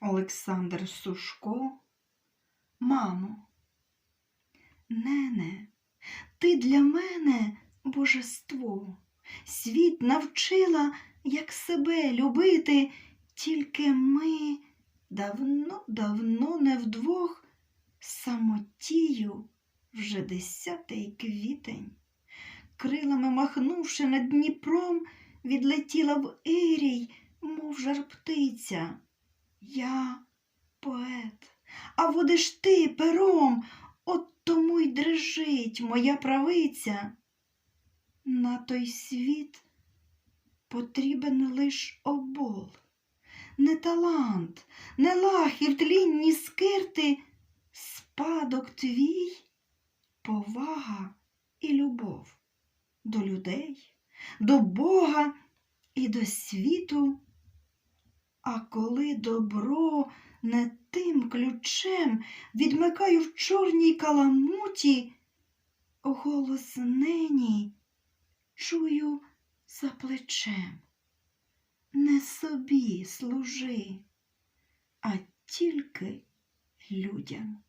Олександр Сушко. Мамо, нене, ти для мене божество. Світ навчила, як себе любити, тільки ми давно-давно не вдвох самотію вже десятий квітень. Крилами махнувши над Дніпром, відлетіла в Ірій, мов жар птиця. Я поет, а водиш ти пером, от тому й дрижить моя правиця. На той світ потрібен лиш обол, не талант, не лахи в тлінні скирти, спадок твій, повага і любов до людей, до Бога і до світу. А коли добро не тим ключем відмикаю в чорній каламуті, голос нені чую за плечем. Не собі служи, а тільки людям.